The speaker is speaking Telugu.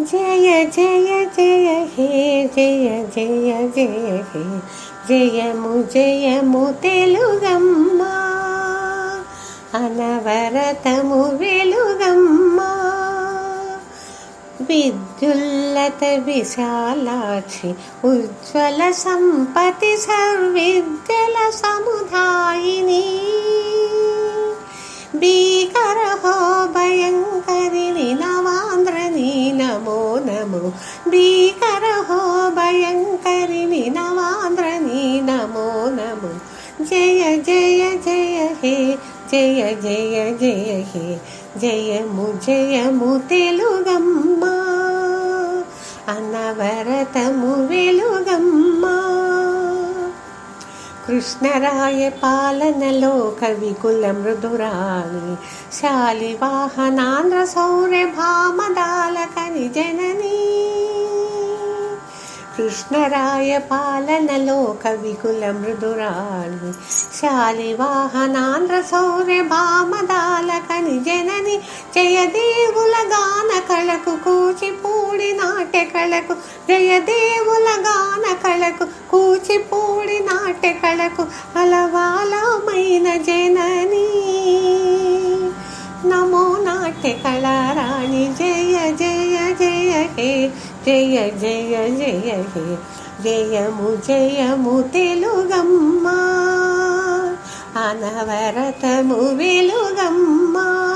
జయ జయ జయ హే జయ జయ జయ హే. జయము జయము తెలుగమ్మ. అనవరతము వెలుగమ్మా. విద్యుల్లత విశాలాక్షి ఉజ్వల సంపతి సర్విద్యల సముదాయిని నమో నమో భీకర హో భయంకరిణి నవాంధ్రని నమో నమో. జయ జయ జయ హే జయ జయ జయ హే. జయము జయము తెలుగమ్మ. అనవరతము వెలుగు కృష్ణరాయ పాలనలో కవికుల మృదురాలి. శాలివాహనాంధ్ర సౌర్య భామదాల కని జననీ. కృష్ణరాయ పాలనలో కవికుల మృదురాలి. శాలివాహనాంధ్ర సౌర్య భామదాల కని జనని. జయదేవుల గాన కళకు కూచిపూడి నాట్య కళకు జయదేవుల గాన కళకు కూచిపూడి నాట్య కళకు అలవాలమైన జనని. నమో నాట్య కళారాణి జయ జయ జయ హే జయ జయ జయ హే. జయము జయము తెలుగమ్మా. అనవరతము వెలుగమ్మా.